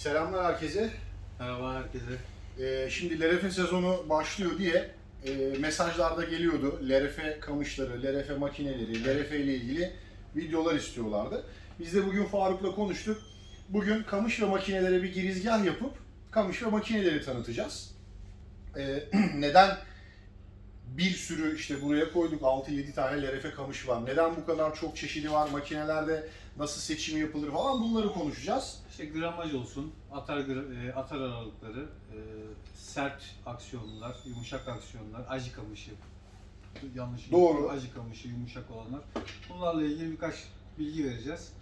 Selamlar herkese. Merhaba herkese. Ee, şimdi LRF sezonu başlıyor diye e, mesajlarda geliyordu. LRF kamışları, LRF makineleri, LRF ile ilgili videolar istiyorlardı. Biz de bugün Faruk'la konuştuk. Bugün kamış ve makinelere bir girizgah yapıp kamış ve makineleri tanıtacağız. Ee, neden bir sürü işte buraya koyduk 6-7 tane LRF kamış var. Neden bu kadar çok çeşidi var? Makinelerde nasıl seçim yapılır falan bunları konuşacağız. İşte gramaj olsun, atar, e, atar aralıkları, e, sert aksiyonlar, yumuşak aksiyonlar, acı kamışı, yanlış Doğru. acı kamışı, yumuşak olanlar. Bunlarla ilgili birkaç bilgi vereceğiz.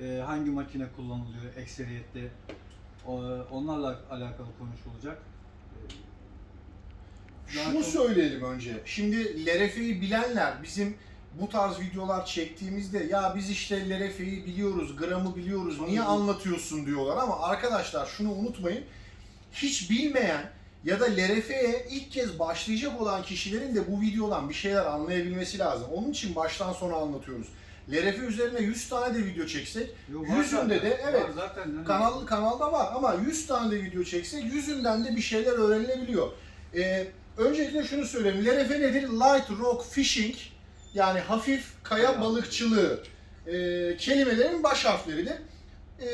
E, hangi makine kullanılıyor ekseriyette, onlarla alakalı konuşulacak. Şunu söyleyelim önce. Şimdi LRF'yi bilenler bizim bu tarz videolar çektiğimizde ya biz işte LRF'yi biliyoruz, gramı biliyoruz, niye anlatıyorsun diyorlar ama arkadaşlar şunu unutmayın. Hiç bilmeyen ya da LRF'ye ilk kez başlayacak olan kişilerin de bu videodan bir şeyler anlayabilmesi lazım. Onun için baştan sona anlatıyoruz. LRF üzerine 100 tane de video çeksek, Yo, var yüzünde zaten, de, evet, var zaten, hani- Kanal, kanalda var ama 100 tane de video çeksek yüzünden de bir şeyler öğrenilebiliyor. Ee, öncelikle şunu söyleyeyim. LRF nedir? Light Rock Fishing yani hafif kaya balıkçılığı e, kelimelerin baş harfleridir. E,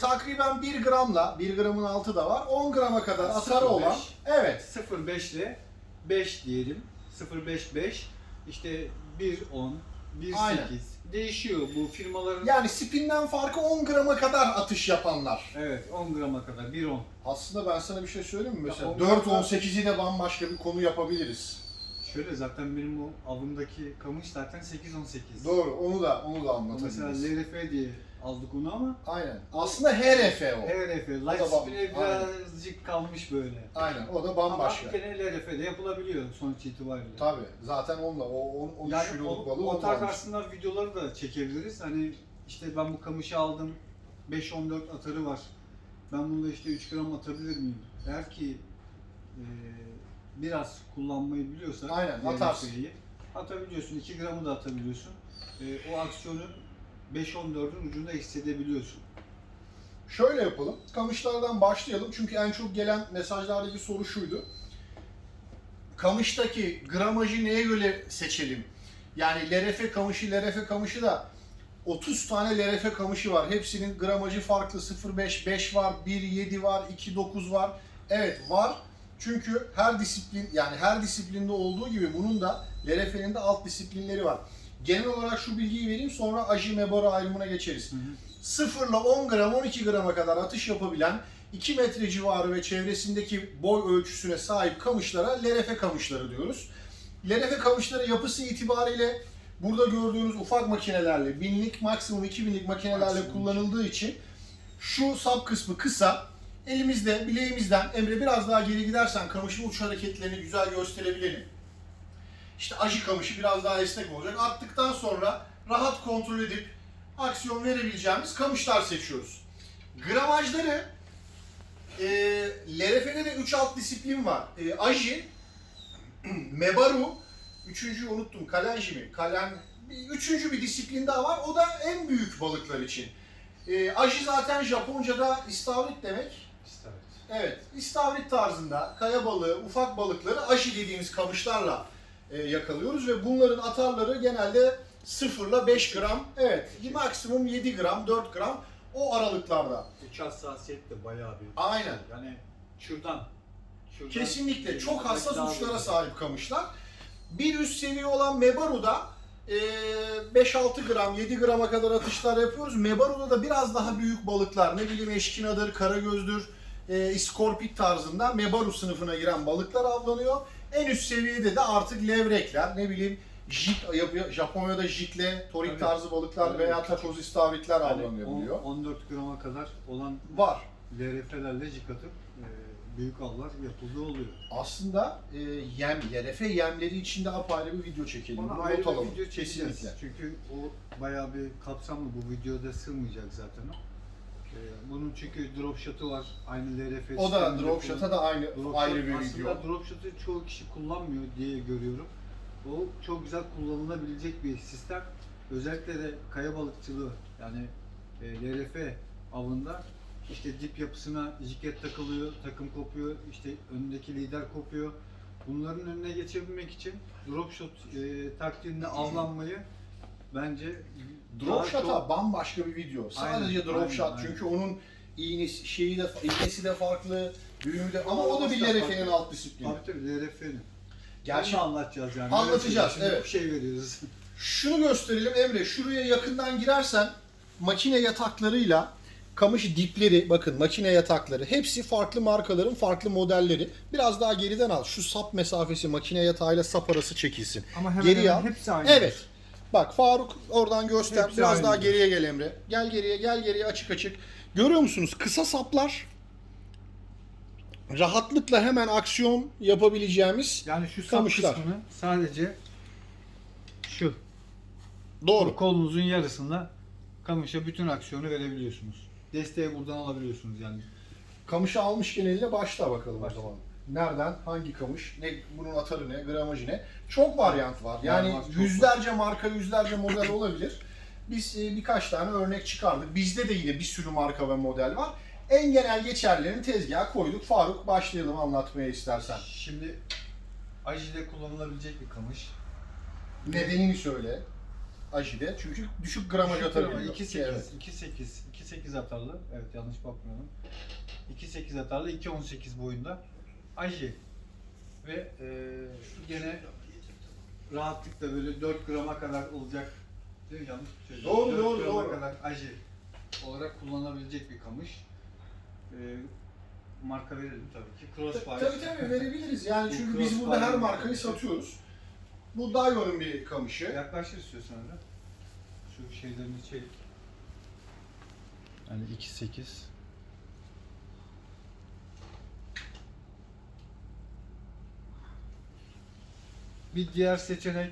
takriben 1 gramla, 1 gramın altı da var, 10 grama kadar atarı 0.5. olan, evet 0.5 ile 5 diyelim. 0.55 işte 1.10, 1.8 Aynen. değişiyor bu firmaların. yani spinden farkı 10 grama kadar atış yapanlar. Evet 10 grama kadar 1.10. Aslında ben sana bir şey söyleyeyim mi? Mesela Ya, onlar da- 4-18'i de bambaşka bir konu yapabiliriz. Şöyle zaten benim bu avımdaki kamış zaten 8-18. Doğru, onu da onu da Mesela anlatabiliriz. LRF diye aldık onu ama Aynen. Aslında HRF o. HRF, O da light bam- spin'e birazcık kalmış böyle. Aynen. O da Ama bambaşka. gene LRF'de yapılabiliyor sonuç itibariyle. Tabii. Zaten onunla o 10 13 Yani kiloluk o, balığı o tarz aslında videoları da çekebiliriz. Hani işte ben bu kamışı aldım, 5-14 atarı var. Ben bunda işte 3 gram atabilir miyim? Eğer ki e, biraz kullanmayı biliyorsan Aynen, atarsın. Atabiliyorsun, 2 gramı da atabiliyorsun. E, o aksiyonu 5-14'ün ucunda hissedebiliyorsun. Şöyle yapalım. Kamışlardan başlayalım. Çünkü en çok gelen mesajlardaki soru şuydu. Kamıştaki gramajı neye göre seçelim? Yani LRF kamışı, LRF kamışı da 30 tane LRF kamışı var. Hepsinin gramajı farklı. 0.5, 5 var, 1.7 var, 2.9 var. Evet var. Çünkü her disiplin yani her disiplinde olduğu gibi bunun da LRF'nin de alt disiplinleri var. Genel olarak şu bilgiyi vereyim sonra aji mebara ayrımına geçeriz. 0 ile 10 gram 12 grama kadar atış yapabilen 2 metre civarı ve çevresindeki boy ölçüsüne sahip kamışlara LRF kamışları diyoruz. LRF kamışları yapısı itibariyle burada gördüğünüz ufak makinelerle, binlik maksimum 2000'lik makinelerle Maksimum. kullanıldığı için şu sap kısmı kısa. Elimizde, bileğimizden, Emre biraz daha geri gidersen kamışın uç hareketlerini güzel gösterebilelim. İşte aji kamışı biraz daha esnek olacak. Attıktan sonra rahat kontrol edip aksiyon verebileceğimiz kamışlar seçiyoruz. Gramajları e, LRF'de de 3 alt disiplin var. E, Aji, Mebaru, üçüncüyü unuttum. Kalenji mi? Kalen, üçüncü bir disiplin daha var. O da en büyük balıklar için. E, Aji zaten Japonca'da istavrit demek. İşte Evet, istavrit tarzında kaya balığı, ufak balıkları aji dediğimiz kamışlarla yakalıyoruz ve bunların atarları genelde 0 ile 5 gram, evet maksimum 7 gram, 4 gram o aralıklarda. Uç hassasiyet de bayağı büyük. Aynen. Yani şuradan. şuradan Kesinlikle çok hassas uçlara sahip kamışlar. Bir üst seviye olan Mebaru'da e, 5-6 gram, 7 grama kadar atışlar yapıyoruz. Mebaru'da da biraz daha büyük balıklar, ne bileyim eşkinadır, karagözdür, e, iskorpit tarzında Mebaru sınıfına giren balıklar avlanıyor. En üst seviyede de artık levrekler, ne bileyim jit yapıyor. Japonya'da jitle, torik Tabii. tarzı balıklar Tabii. veya takoz istavritler Yani avlanabiliyor. on- 14 grama kadar olan Var. LRF'lerle jig atıp e, büyük avlar yapıldığı oluyor. Aslında e, yem, LRF yemleri içinde apayrı bir video çekelim. Bunu ayrı bir video çekeceğiz. Kesinlikle. Çünkü o bayağı bir kapsamlı bu videoda sığmayacak zaten o. E, bunun çünkü drop shot'ı var. Aynı LRF O da drop shot'a da aynı Drop ayrı shot- bir aslında video. drop shot'ı çoğu kişi kullanmıyor diye görüyorum. O çok güzel kullanılabilecek bir sistem. Özellikle de kaya balıkçılığı yani e, LRF avında işte dip yapısına jiket takılıyor, takım kopuyor, işte önündeki lider kopuyor. Bunların önüne geçebilmek için drop shot e, taktiğinde avlanmayı bence Drop daha shot'a çok- bambaşka bir video. Sadece Aynen, drop aynen, shot aynen. çünkü onun iğnesi şeyi de iğnesi de farklı, düğümü de ama o da bir LRF'nin alt disiplini. Tabii tabii LRF'nin. Gerçi Gerçi anlatacağız yani. Anlatacağız, Şimdi evet. Bir şey veriyoruz. Şunu gösterelim Emre. Şuraya yakından girersen makine yataklarıyla kamış dipleri bakın makine yatakları hepsi farklı markaların farklı modelleri. Biraz daha geriden al. Şu sap mesafesi makine yatağıyla sap arası çekilsin. Ama hemen Geriye hemen al. hepsi aynı. Evet. Bak Faruk oradan göster. Hepsi Biraz aynı. daha geriye gel Emre. Gel geriye, gel geriye açık açık. Görüyor musunuz? Kısa saplar rahatlıkla hemen aksiyon yapabileceğimiz Yani şu sap Kamışlar. kısmını sadece şu doğru. kolunuzun yarısında kamışa bütün aksiyonu verebiliyorsunuz. Desteği buradan alabiliyorsunuz yani. Kamışı almışken eline başla bakalım Başla. o zaman. Nereden? Hangi kamış? Ne bunun atarı ne? Gramajı ne? Çok varyant var. Yani var, yüzlerce marka, yüzlerce model olabilir. Biz e, birkaç tane örnek çıkardık. Bizde de yine bir sürü marka ve model var. En genel geçerlerini tezgaha koyduk. Faruk başlayalım anlatmaya istersen. Şimdi ajide kullanılabilecek bir kamış. Nedenini söyle. Ajide. Çünkü düşük gramaj atarı geliyor. 2.8, Evet. 2.8, 2.8 atarlı. Evet yanlış bakmıyorum. 2.8 atarlı, 2.18 boyunda. Aji. Ve e, gene rahatlıkla böyle 4 grama kadar olacak. Değil mi? Yanlış mı söyledim? Doğru, 4 doğru, grama doğru. kadar aji olarak kullanılabilecek bir kamış. E, marka verelim tabii ki. Crossfire. Tabii tabii verebiliriz. Yani Bu çünkü biz burada her crossfire markayı satıyoruz. Bu Daiwa'nın bir kamışı. Yaklaştır istiyorsan öyle. Şu şeylerini çek. Yani 2.8. Bir diğer seçenek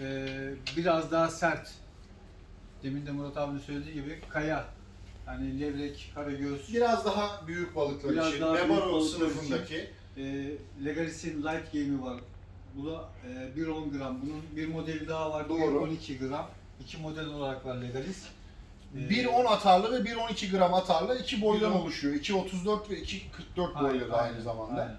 eee, biraz daha sert. Demin de Murat abinin söylediği gibi kaya. Hani levrek, karagöz, Biraz daha büyük balıklar Biraz için, daha büyük Nebaro balıklar sınıfındaki. e, Legalis'in Light Game'i var. Bu da e, 1.10 gram. Bunun bir modeli daha var. Doğru. 1.12 gram. İki model olarak var Legalis. E, 1.10 atarlı ve 1.12 gram atarlı iki boydan 1.10 oluşuyor. 2.34 ve 2.44 aynen, boyları da aynı aynen, zamanda. aynen.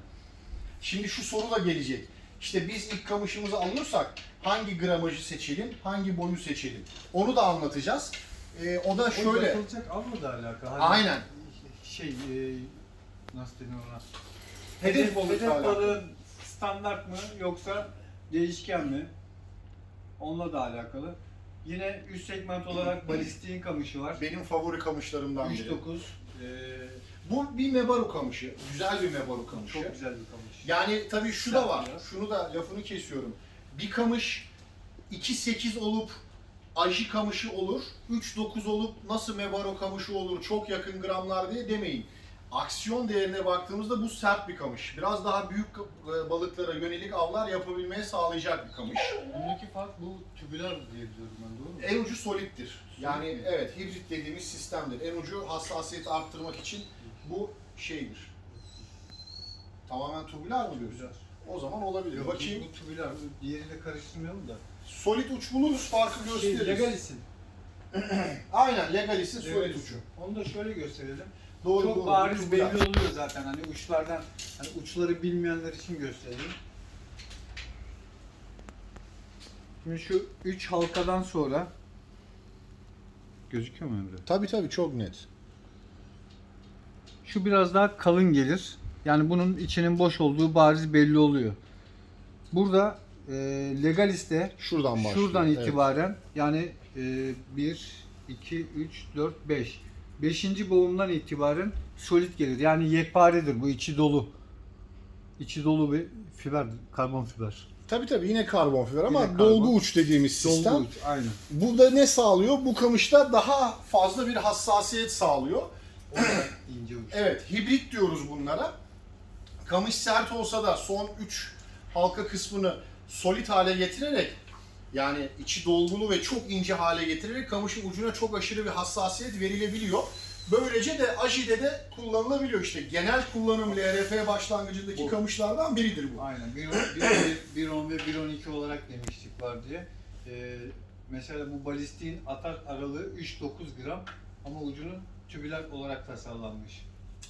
Şimdi şu soru da gelecek. İşte biz ilk kamışımızı alıyorsak hangi gramajı seçelim, hangi boyu seçelim? Onu da anlatacağız. Ee, o da O şöyle. yapılacak avla da alakalı. Hani Aynen. Şey, e, nasıl denir ona? Hedef hedef balığı standart mı yoksa değişken mi? Onunla da alakalı. Yine üst segment olarak balistiğin kamışı var. Benim favori kamışlarımdan biri. 3.9. E, Bu bir mebaru kamışı. Güzel bir mebaru kamışı. çok güzel bir kamış. Yani tabii şu da var. Şunu da lafını kesiyorum. Bir kamış 2.8 olup aji kamışı olur. 3.9 olup nasıl mebaro kamışı olur çok yakın gramlar diye demeyin. Aksiyon değerine baktığımızda bu sert bir kamış. Biraz daha büyük e, balıklara yönelik avlar yapabilmeye sağlayacak bir kamış. Bundaki fark bu tübüler diye biliyorum ben doğru mu? En ucu solittir. Yani evet hibrit dediğimiz sistemdir. En ucu hassasiyeti arttırmak için bu şeydir. Tamamen tubular mı diyorsun? O zaman olabilir. Yok, Bakayım. Bu tübüler, bu diğeriyle karıştırmayalım da. Solid uç buluruz farkı Şey, gösteririz. Legalis'in. Aynen Legalis'in solid ucu. Onu da şöyle gösterelim. Doğru Çok doğru. bariz Tubular. belli oluyor zaten hani uçlardan. Hani uçları bilmeyenler için gösterelim. Şimdi şu üç halkadan sonra gözüküyor mu Emre? Tabii tabii çok net. Şu biraz daha kalın gelir. Yani bunun içinin boş olduğu bariz belli oluyor. Burada e, Legalis'te Şuradan başlıyor. Şuradan evet. itibaren yani e, 1, 2, 3, 4, 5. 5. boğumdan itibaren solid gelir. Yani yekparedir bu içi dolu. İçi dolu bir fiber, karbon fiber. Tabii tabii yine karbon fiber ama Yine karbon. dolgu uç dediğimiz sistem. Dolgu uç, aynen. Bu da ne sağlıyor? Bu kamışta daha fazla bir hassasiyet sağlıyor. İnce uç. Evet, hibrit diyoruz bunlara. Kamış sert olsa da son 3 halka kısmını solid hale getirerek yani içi dolgulu ve çok ince hale getirerek kamışın ucuna çok aşırı bir hassasiyet verilebiliyor. Böylece de ajide de kullanılabiliyor işte. Genel kullanım LRF başlangıcındaki Bu. kamışlardan biridir bu. Aynen. 1.10 ve 1.12 olarak demiştik var diye. Ee, mesela bu balistiğin atar aralığı 3-9 gram ama ucunun tübüler olarak tasarlanmış.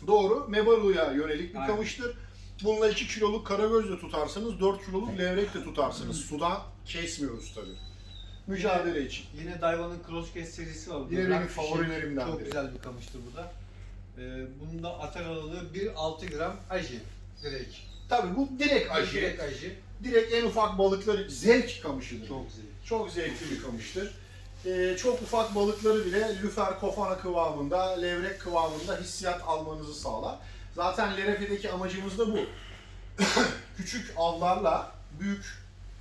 Doğru. Mebaru'ya yönelik bir Aynen. kamıştır. Bununla 2 kiloluk karagöz de tutarsınız, 4 kiloluk levrek de tutarsınız. Sudan kesmiyoruz tabii. Mücadele için. Yine Daiwa'nın Crosscast serisi var. Yine benim favorilerimden Çok biri. güzel bir kamıştır bu da. Ee, bunun da atar aralığı 1.6 gram aji. Direkt. Tabii bu direkt acı. Direkt aji. Direkt en ufak balıkları zevk kamışıdır. Çok zevkli. Çok zevkli bir kamıştır. Ee, çok ufak balıkları bile lüfer kofana kıvamında, levrek kıvamında hissiyat almanızı sağlar. Zaten LRF'deki amacımız da bu. Küçük avlarla büyük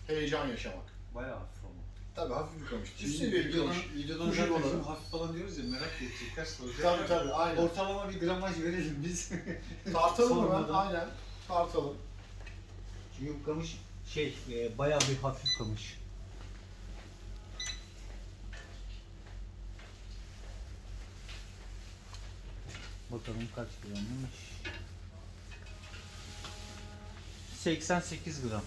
heyecan yaşamak. Bayağı hafif ama. Tabii hafif bir kamış. Üst Şimdi seviye bir videodan, kamış. videodan Ucu zaten hafif falan diyoruz ya merak edecekler soracaklar. Tabii tabii aynen. Ortalama bir gramaj verelim biz. Tartalım hemen Sormadan. aynen. Tartalım. Çünkü kamış şey e, bayağı bir hafif kamış. Bakalım kaç grammış. 88 gram.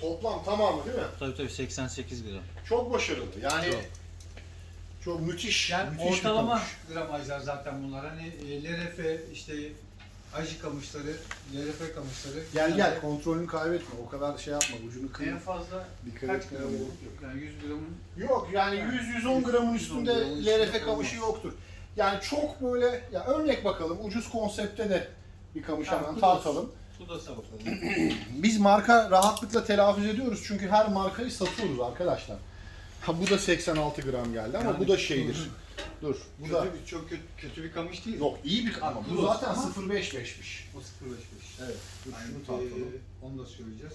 Toplam tamamı değil mi? Tabii tabii 88 gram. Çok başarılı. Yani Çok. çok, müthiş. Yani müthiş ortalama gramajlar zaten bunlar. Hani e, LRF işte aji kamışları, LRF kamışları. Gel gel kontrolünü kaybetme. O kadar şey yapma. Ucunu En kıyma. fazla Dikkat kaç gram olur? Yani 100 gramın Yok yani 100-110 gramın üstünde 110 gramın üstünde LRF kamışı olmaz. yoktur. Yani çok böyle, ya örnek bakalım ucuz konsepte de bir kamış Ha, hemen bu da- tartalım. Biz marka rahatlıkla telaffuz ediyoruz çünkü her markayı satıyoruz arkadaşlar. Ha bu da 86 gram geldi ama Yani- bu da şeydir. Dur bu da kötü, bir, çok kötü, kötü bir kamış değil. yok iyi bir ama bu zaten ama- 0.55'miş. O 0.55. Evet. Dur şunu tartalım. onu da söyleyeceğiz.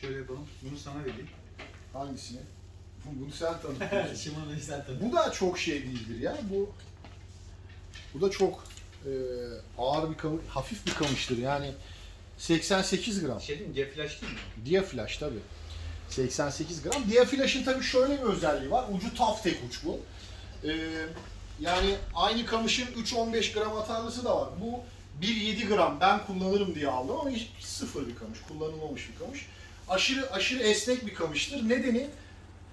Şöyle yapalım. Bunu sana vereyim. Hangisini? Bunu sen tanıtıyorsun. Shimano'yu sen bu da çok şey değildir ya. Bu bu da çok e, ağır bir kamış, hafif bir kamıştır yani. 88 gram. Şey değil mi? Geflash değil mi? Diaflash tabi. 88 gram. Diaflash'ın tabi şöyle bir özelliği var. Ucu taf tek uç bu. Ee, yani aynı kamışın 3-15 gram atarlısı da var. Bu 1-7 gram ben kullanırım diye aldım ama hiç sıfır bir kamış. Kullanılmamış bir kamış. Aşırı aşırı esnek bir kamıştır. Nedeni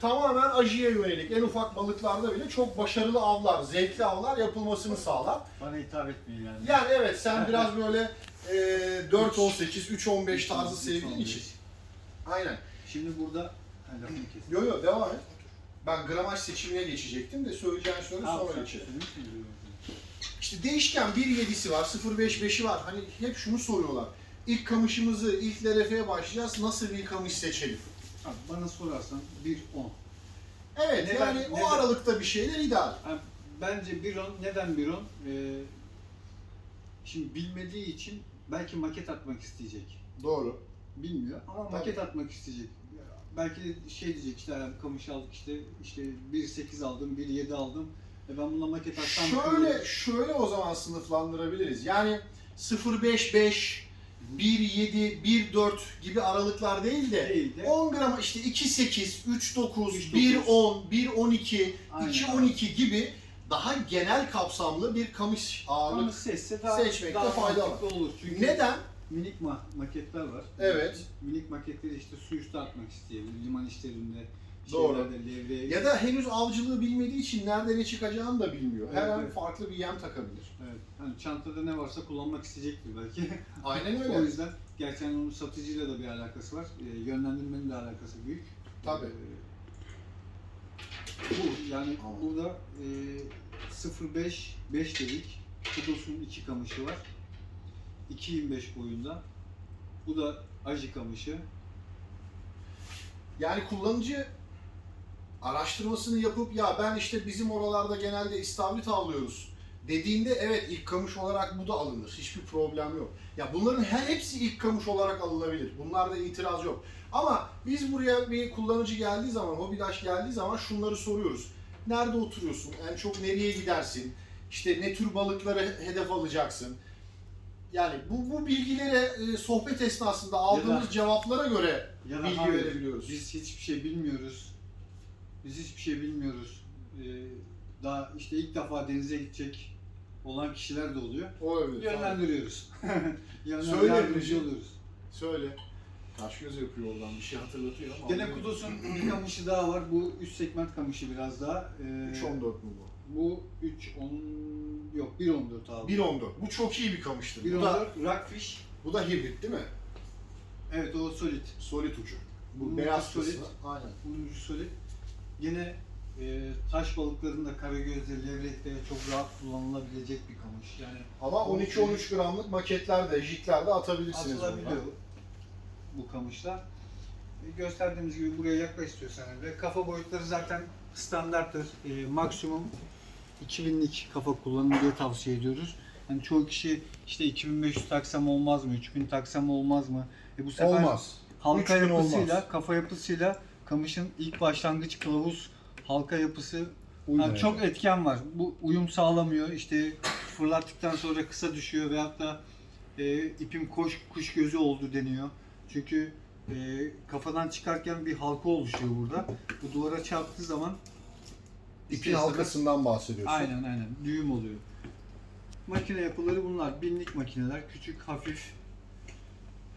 tamamen acıya yönelik. En ufak balıklarda bile çok başarılı avlar, zevkli avlar yapılmasını sağlar. Bana hitap etmeyin yani. Yani evet sen biraz böyle e, 4-18, 3-15 tarzı sevdiğin için. Aynen. Şimdi burada ha, lafını. Yo yo devam et. Ben gramaj seçimine geçecektim de söyleyeceğin söyle Ha, sonra sen geçelim. İşte değişken 1.7'si var, 0.5-5'i var. Hani hep şunu soruyorlar. İlk kamışımızı, ilk LRF'ye başlayacağız. Nasıl bir kamış seçelim? Abi bana sorarsan 1.10. Evet Neden- yani neden- o aralıkta bir şeyler ideal. Yani bence 1.10 neden 1.10? Ee, şimdi bilmediği için belki maket atmak isteyecek. Doğru. Bilmiyor ama Tabii. maket atmak isteyecek. Belki şey diyecek işte "Ya kamış aldık işte işte 1.8 aldım, 1.7 aldım. E ben bununla maket atsam Şöyle şöyle o zaman sınıflandırabiliriz. Yani 0.5-5, 1.7, 1.4 gibi aralıklar değil de değil de 10 gram işte 2.8, 3.9, 3.9, 1.10, 1.12, Aynen. 2.12 gibi daha genel kapsamlı bir kamış ama ağırlık. seçse daha, seçmekte daha fayda mantıklı olur. Çünkü Neden? minik ma- maketler var. Evet. Minik maketleri işte su üstü atmak isteyebilir. Liman işlerinde, Doğru. levreye. Ya da henüz avcılığı bilmediği için nerede ne çıkacağını da bilmiyor. Her Evet, an evet. farklı bir yem takabilir. Evet. Hani çantada ne varsa kullanmak isteyecektir belki. Aynen o öyle. yüzden gerçi hani onun satıcıyla da bir alakası var. Ee, yönlendirmenin de alakası büyük. Tabii. Ee, bu yani Ama- burada e, 0.5 5 dedik. Kudos'un iki kamışı var. 2.25 boyunda. Bu da aji kamışı. Yani kullanıcı araştırmasını yapıp ya ben işte bizim oralarda genelde istavrit avlıyoruz dediğinde evet ilk kamış olarak bu da alınır. Hiçbir problem yok. Ya bunların her hepsi ilk kamış olarak alınabilir. Bunlarda itiraz yok. Ama biz buraya bir kullanıcı geldiği zaman, hobidaş geldiği zaman şunları soruyoruz. Nerede oturuyorsun? En çok nereye gidersin? İşte ne tür balıkları hedef alacaksın? Yani bu, bu bilgilere e, sohbet esnasında aldığımız cevaplara göre Ya da bilgi verebiliyoruz. Biz hiçbir şey bilmiyoruz. Biz hiçbir şey bilmiyoruz. Ee, daha işte ilk defa denize gidecek olan kişiler de oluyor. Olabilir. tamam. Yönlendiriyoruz. Yönlen- Söyle yardımcı Emre'ciğim. oluyoruz. Söyle. Taş göz yapıyor oradan bir şey hatırlatıyor ama. Gene Kudos'un bir kamışı daha var. Bu üst segment kamışı biraz daha. Ee, 3.14 mu bu? Bu 3 10 yok 1.14 abi. 1.14. Bu çok iyi bir kamıştır. Bu da, 1.14 Rockfish. bu da hibrit değil mi? Evet o solid. Solid ucu. Bu Bunun beyaz solid. kısmı. Aynen. Bunun ucu solid. Yine e, taş balıklarında, karagözde, levrekte çok rahat kullanılabilecek bir kamış. Yani Ama 12-13 gramlık maketlerde, jitlerde atabilirsiniz atılabiliyor bundan. bu kamışlar. E, gösterdiğimiz gibi buraya yaklaş istiyorsan Emre. Kafa boyutları zaten standarttır. E, maksimum 2000'lik kafa kullanın diye tavsiye ediyoruz. Yani çoğu kişi işte 2500 taksam olmaz mı, 3000 taksam olmaz mı? E bu sefer Olmaz. halka 3000 yapısıyla, olmaz. kafa yapısıyla kamışın ilk başlangıç kılavuz halka yapısı yani çok etken var. Bu uyum sağlamıyor. İşte fırlattıktan sonra kısa düşüyor veyahut da e, ipim koş, kuş gözü oldu deniyor. Çünkü e, kafadan çıkarken bir halka oluşuyor burada. Bu duvara çarptığı zaman İpin halkasından bahsediyorsun. Aynen aynen. Düğüm oluyor. Makine yapıları bunlar. Binlik makineler. Küçük, hafif.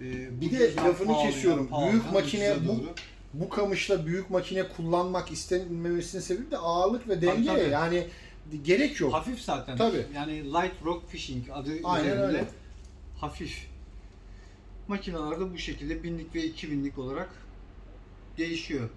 e, Bir de lafını kesiyorum. Büyük makine bu- doğru. Bu kamışla büyük makine kullanmak istenmemesinin sebebi de ağırlık ve denge. tabii. Yani gerek yok. Hafif zaten. Tabii. Yani light rock fishing adı Aynen üzerinde öyle. hafif. Makineler de bu şekilde binlik ve 2000'lik olarak değişiyor.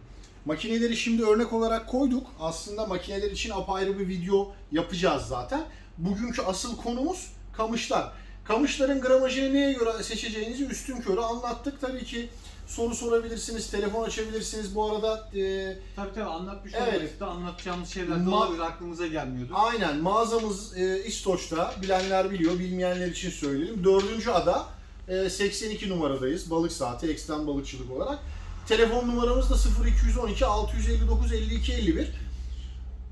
Makineleri şimdi örnek olarak koyduk. Aslında makineler için apayrı bir video yapacağız zaten. Bugünkü asıl konumuz kamışlar. Kamışların gramajını neye göre seçeceğinizi üstün körü anlattık. Tabii ki soru sorabilirsiniz, telefon açabilirsiniz. Bu arada e, Tabii tabii anlatmış Evet. olmayız da anlatacağımız şeyler Ma- olabilir aklımıza gelmiyordu. aynen mağazamız e, İstoç'ta. Bilenler biliyor, bilmeyenler için söyleyelim. Dördüncü ada e, 82 numaradayız. Balık saati, ekstrem balıkçılık olarak. Telefon numaramız da 0212 659 52 51.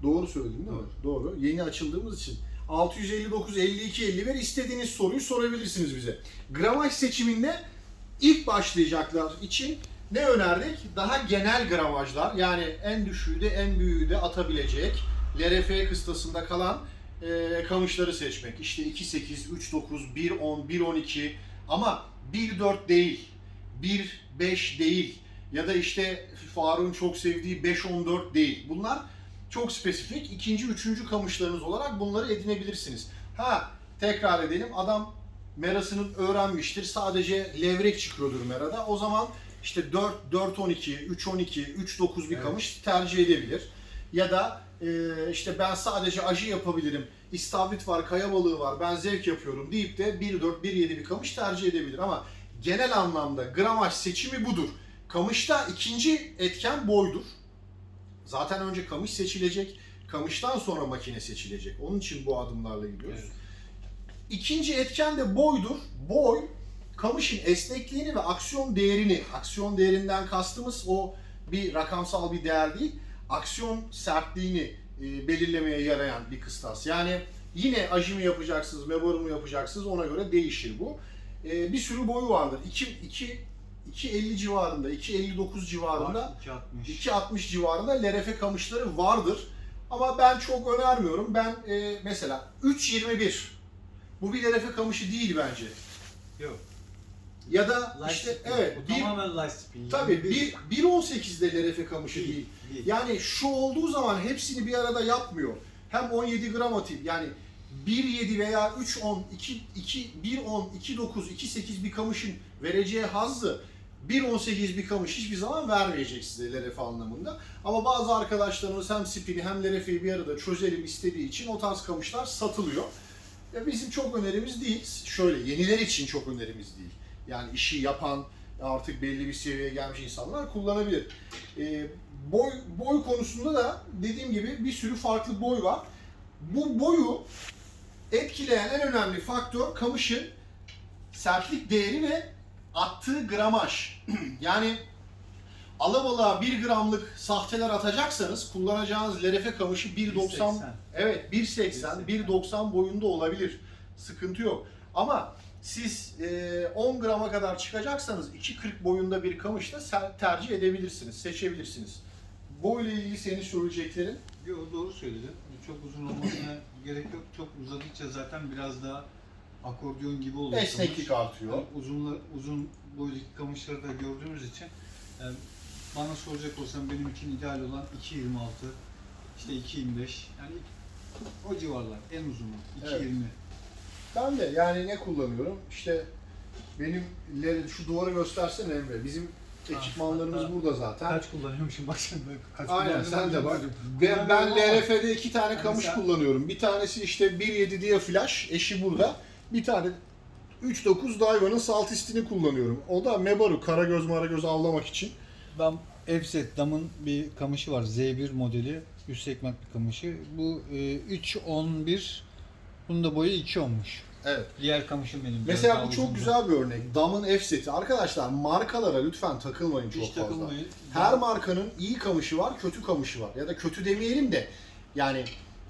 Doğru söyledim değil mi? Doğru. Yeni açıldığımız için. 659 52 51 istediğiniz soruyu sorabilirsiniz bize. Gramaj seçiminde ilk başlayacaklar için ne önerdik? Daha genel gramajlar yani en düşüğü de en büyüğü de atabilecek LRF kıstasında kalan e, kamışları seçmek. İşte 2.8, 3.9, 1.10, 1.12 ama 1.4 değil, 1.5 değil ya da işte Faruk'un çok sevdiği 5.14 değil. Bunlar çok spesifik. ikinci, üçüncü kamışlarınız olarak bunları edinebilirsiniz. Ha tekrar edelim adam merasını öğrenmiştir. Sadece levrek çıkıyordur merada. O zaman işte 4, 4 12, 3 12, 3 9 bir Evet. kamış tercih edebilir. Ya da e, işte ben sadece aji yapabilirim. İstavrit var, kaya balığı var. Ben zevk yapıyorum deyip de 1 4 1 7 bir kamış tercih edebilir ama genel anlamda gramaj seçimi budur. Kamışta ikinci etken boydur. Zaten önce kamış seçilecek. Kamıştan sonra makine seçilecek. Onun için bu adımlarla gidiyoruz. Evet. İkinci etken de boydur. Boy, kamışın esnekliğini ve aksiyon değerini, aksiyon değerinden kastımız o bir rakamsal bir değer değil, aksiyon sertliğini e, belirlemeye yarayan bir kıstas. Yani yine aji mi yapacaksınız, memoru mu yapacaksınız ona göre değişir bu. E, bir sürü boyu vardır. 2, 2, 2.50 civarında, 2.59 civarında Var, 260. 2.60 civarında LRF kamışları vardır. Ama ben çok önermiyorum. Ben e, mesela 3.21 bu bir LRF kamışı değil bence. Yok. Ya da Light işte spin. evet Bu bir, tamamen light spin. tabii bir 1.18'de LRF kamışı değil. değil. değil. Yani şu olduğu zaman hepsini bir arada yapmıyor. Hem 17 gram atayım yani 1.7 veya 3.10, 2, 2, 1.10, 2.9, 2.8 bir kamışın vereceği hazzı 1.18 bir kamış hiçbir zaman vermeyecek size LRF anlamında. Ama bazı arkadaşlarımız hem spini hem LRF'yi bir arada çözelim istediği için o tarz kamışlar satılıyor. Ya bizim çok önerimiz değil. Şöyle yeniler için çok önerimiz değil. Yani işi yapan artık belli bir seviyeye gelmiş insanlar kullanabilir. Ee, boy boy konusunda da dediğim gibi bir sürü farklı boy var. Bu boyu etkileyen en önemli faktör kamışın sertlik değeri ve attığı gramaj. yani alabalığa 1 gramlık sahteler atacaksanız kullanacağınız LRF kamışı 1.90 1.80. Evet 1.80, 1.90 boyunda olabilir. Sıkıntı yok. Ama siz e, 10 grama kadar çıkacaksanız 2.40 boyunda bir kamışla sen- tercih edebilirsiniz, seçebilirsiniz. Boyla ilgili senin söyleyeceklerin. Yo, doğru söyledin. Çok uzun olmasına gerek yok. Çok uzadıkça zaten biraz daha akordeon gibi oluyor. Esneklik kamış. artıyor. Yani uzun, uzun boydaki kamışları da gördüğümüz için yani bana soracak olsam benim için ideal olan 2.26 işte 2.25 yani O civarlar en uzunu. Evet. 2.20. Ben de yani ne kullanıyorum? İşte benim ler- şu duvarı göstersene Emre. Bizim ekipmanlarımız hatta- burada zaten. Kaç kullanıyormuşum bak sen böyle kaç Aynen sen de bak. Ben, ben LRF'de iki tane Yani kamış sen- kullanıyorum. Bir tanesi işte 1.7 diye flash, eşi burada. Bir tane 3.9 Daiwa'nın Saltist'ini kullanıyorum. O da Mebaru, karagöz maragöz avlamak için. Ben Evset Dam'ın bir kamışı var. Z1 modeli. Üst segment bir kamışı. Bu e, 3.11 bunun da boyu 2 olmuş. Evet. Diğer kamışım benim. Mesela bu çok güzel bir örnek. Dam'ın F seti. Arkadaşlar markalara lütfen takılmayın çok Hiç fazla. takılmayın. Her markanın iyi kamışı var, kötü kamışı var. Ya da kötü demeyelim de yani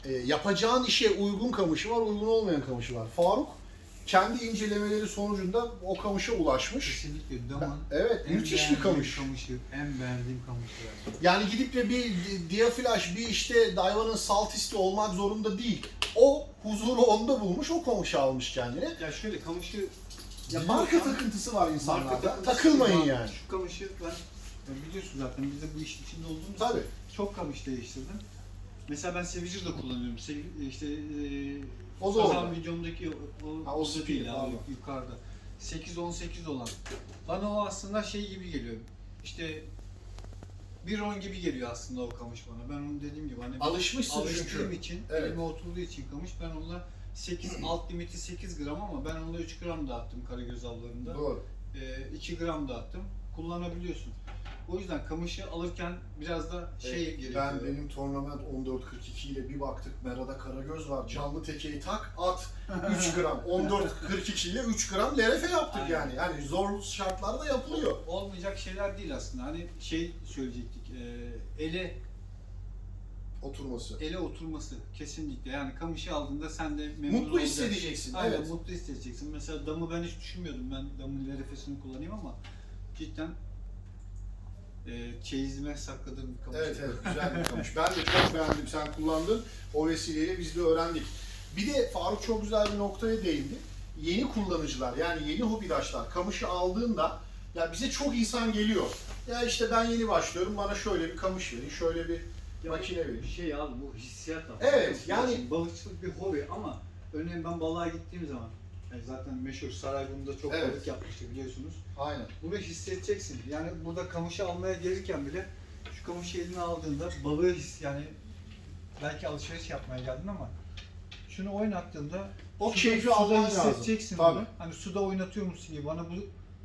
e, yapacağın işe uygun kamışı var, uygun olmayan kamışı var. Faruk kendi incelemeleri sonucunda o kamışa ulaşmış. Kesinlikle Dam'ın Evet, en müthiş bir kamış. kamışı. En beğendiğim kamışı. Yani gidip de bir Diaflash, bir işte Daiwa'nın Saltist'i olmak zorunda değil. O huzuru onda bulmuş, o kamışı almış kendine. Ya şöyle kamışı Ya marka takıntısı var insanlarda. takıntısı Takılmayın var. yani. Şu kamışı ben ya biliyorsun zaten biz de bu işin içinde olduğumuz Tabii. çok kamış değiştirdim. Mesela ben Sevicer de kullanıyorum. Sev, işte e, O da Sazan orada. videomdaki o, o, Ha, o o da speed, değil abi yukarıda. 8-18 olan. Bana o aslında şey gibi geliyor. İşte bir on gibi geliyor aslında o kamış bana. Ben onu dediğim gibi hani Alışmışsın alıştığım çünkü. için, Evet. elime oturduğu için kamış ben onunla 8 alt limiti 8 gram ama ben onunla 3 gram dağıttım karagöz avlarında. Doğru. Ee, 2 gram dağıttım. Kullanabiliyorsun. O yüzden kamışı alırken biraz da şey Evet, gerekiyor. Ben benim Tournament 1442 ile bir baktık Merada Karagöz var. Canlı tekeyi tak at 3 gram. 1442 ile 3 gram LRF yaptık Aynen. yani. Yani zor şartlarda yapılıyor. olmayacak şeyler değil aslında. Hani şey söyleyecektik. E, ele Oturması. ele oturması kesinlikle. Yani kamışı aldığında sen de memnun Mutlu olacaksın. hissedeceksin. Aynen Evet. mutlu hissedeceksin. Mesela damı ben hiç düşünmüyordum. Ben damın LRF'sini kullanayım ama cidden e, çeyizime sakladığım bir kamış. Evet evet güzel bir kamış. Ben de çok beğendim sen kullandın. O vesileyle biz de öğrendik. Bir de Faruk çok güzel bir noktaya değindi. Yeni kullanıcılar yani yeni hobidaşlar kamışı aldığında ya bize çok insan geliyor. Ya işte ben yeni başlıyorum bana şöyle bir kamış verin, şöyle bir Ya makine verin. Şey abi bu hissiyat abi. Evet, yani- balıkçılık bir hobi ama örneğin ben balığa gittiğim zaman yani zaten meşhur Sarayburnu'da çok Evet. balık yapmıştı biliyorsunuz. Aynen. Bunu hissedeceksin. Yani burada kamışı almaya gelirken bile şu kamışı eline aldığında balığı his yani belki alışveriş yapmaya geldin ama şunu oynattığında O suda- keyfi suda alman lazım. hissedeceksin Tabii. bunu. Hani suda oynatıyormuşsun gibi bana bu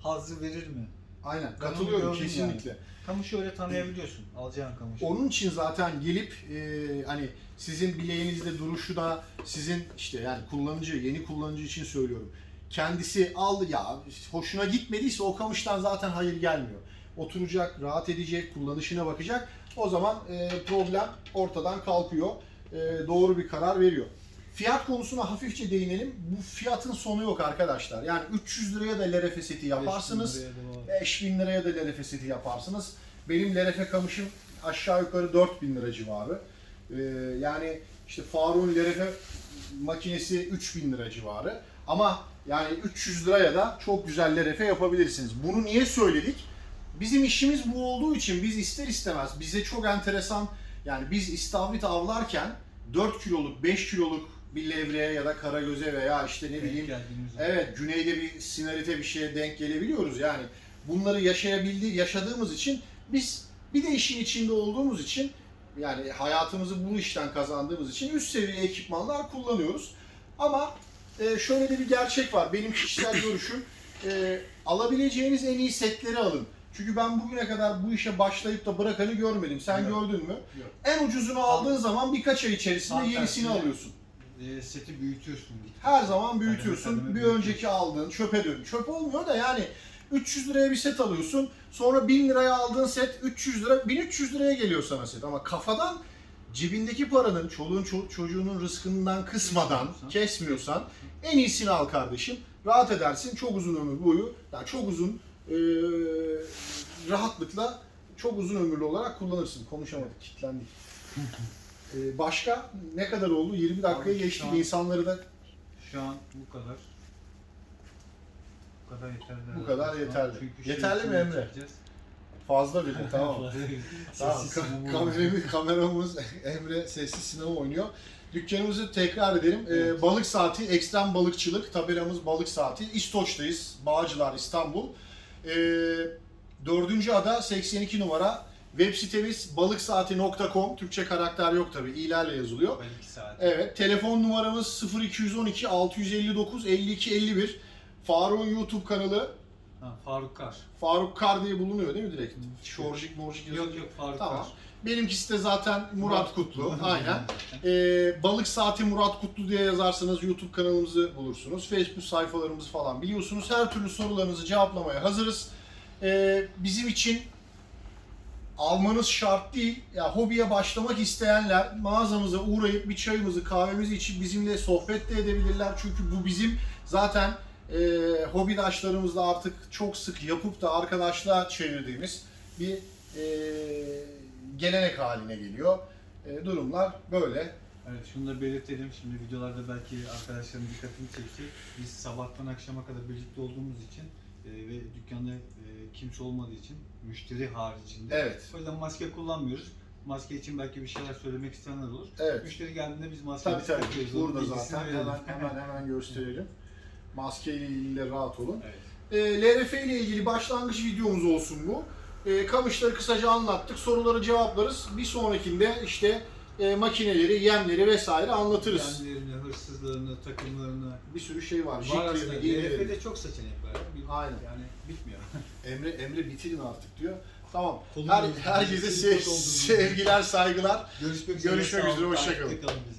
hazzı verir mi? Aynen. Katılıyorum gördüm kesinlikle. Kamışı öyle tanıyabiliyorsun. Alacağın kamışı. Onun için zaten gelip e, hani sizin bileğinizde duruşu da sizin işte yani kullanıcı, yeni kullanıcı için söylüyorum. Kendisi aldı ya hoşuna gitmediyse o kamıştan zaten hayır gelmiyor. Oturacak, rahat edecek, kullanışına bakacak. O zaman e, problem ortadan kalkıyor. E, doğru bir karar veriyor. Fiyat konusuna hafifçe değinelim. Bu fiyatın sonu yok arkadaşlar. Yani 300 liraya da LRF seti yaparsınız. 500 liraya da var. 5000 liraya da LRF seti yaparsınız. Benim LRF kamışım aşağı yukarı 4000 lira civarı. Ee, yani işte Faruk'un LRF makinesi 3000 lira civarı. Ama yani 300 liraya da çok güzel LRF yapabilirsiniz. Bunu niye söyledik? Bizim işimiz bu olduğu için biz ister istemez bize çok enteresan yani biz istavrit avlarken 4 kiloluk 5 kiloluk bir levreye ya da karagöze veya işte ne Denk bileyim. Evet, güneyde bir sinarite bir şeye denk gelebiliyoruz yani. Bunları yaşayabildiği, yaşadığımız için biz bir de işin içinde olduğumuz için yani hayatımızı bu işten kazandığımız için üst seviye ekipmanlar kullanıyoruz. Ama e, şöyle de bir gerçek var. Benim kişisel görüşüm e, alabileceğiniz en iyi setleri alın. Çünkü ben bugüne kadar bu işe başlayıp da bırakanı görmedim. Sen Yok. gördün mü? Yok. En ucuzunu aldığın zaman birkaç ay içerisinde Tam yenisini tersine. alıyorsun. E, seti büyütüyorsun. Her zaman büyütüyorsun. kademe Bir önceki aldığın çöpe dön. Çöp olmuyor da yani 300 liraya bir set alıyorsun. Sonra 1000 liraya aldığın set 300 lira, 1300 liraya geliyor sana set. Ama kafadan cebindeki paranın, çoluğun ço- çocuğunun rızkından kısmadan, Kesmiyorsan. en iyisini al kardeşim. Rahat edersin. Çok uzun ömür boyu. Yani çok uzun eee, rahatlıkla çok uzun ömürlü olarak kullanırsın. Konuşamadık, kilitlendik. Eee, başka ne kadar oldu? 20 dakikayı Abi, geçtik. şu an- İnsanları da Şu an bu kadar. Bu kadar yeterli. Bu kadar Şu an yeterli. çünkü Yeterli mi Emre? çekeceğiz. Fazla dedim tamam. tamam. Sessiz Ka- sinema kameramız, kameramız Emre sessiz sinema oynuyor. Dükkanımızı tekrar edelim. Ee, Evet. balık saati, ekstrem balıkçılık. Tabelamız balık saati. İstoç'tayız. Bağcılar, İstanbul. Ee, dördüncü ada 82 numara. Web sitemiz balıksaati.com. Türkçe karakter yok tabi. İlerle yazılıyor. Ben 2 saat. Evet. Telefon numaramız 0212 659 52 51. Faruk'un YouTube kanalı Ha, Faruk Kar. Faruk Kar diye bulunuyor değil mi direkt? Şorjik morjik Yok yazıyor. yok Faruk Tamam. Kar. Benimkisi de zaten Murat Kutlu. Aynen. Ee, Balık Saati Murat Kutlu diye yazarsanız YouTube kanalımızı bulursunuz. Facebook sayfalarımızı falan biliyorsunuz. Her türlü sorularınızı cevaplamaya hazırız. Ee, bizim için almanız şart değil. Ya hobiye başlamak isteyenler mağazamıza uğrayıp bir çayımızı, kahvemizi içip bizimle sohbet de edebilirler. Çünkü bu bizim zaten e, hobidaşlarımızla artık çok sık yapıp da arkadaşlığa çevirdiğimiz bir e, gelenek haline geliyor. E, durumlar böyle. Evet şunu da belirtelim. Şimdi videolarda belki arkadaşların dikkatini çekecek. Biz sabahtan akşama kadar birlikte olduğumuz için e, ve dükkanda e, kimse olmadığı için müşteri haricinde. Evet. O yüzden maske kullanmıyoruz. Maske için belki bir şeyler söylemek isteyenler olur. Evet. Müşteri geldiğinde biz maskeyi Tabii tabii. takıyoruz. Burada zaten verelim. hemen hemen hemen gösterelim. Maskeyle ilgili de rahat olun. Evet. E, LRF ile ilgili başlangıç videomuz olsun bu. E, kamışları kısaca anlattık. Soruları cevaplarız. Bir sonrakinde işte e, makineleri, yemleri vesaire anlatırız. Yenlerini, hırsızlarını, takımlarını. Bir sürü şey var. Var aslında. iğnelerini. LF'de çok seçenek var. Bir- Aynen. Yani bitmiyor. Emre Emre bitirin artık diyor. Tamam. Kolum Her, herkese sev- sevgiler, saygılar. Görüşmek Görüşmek Sağ olun. üzere, hoşça kalın. kalın bizi.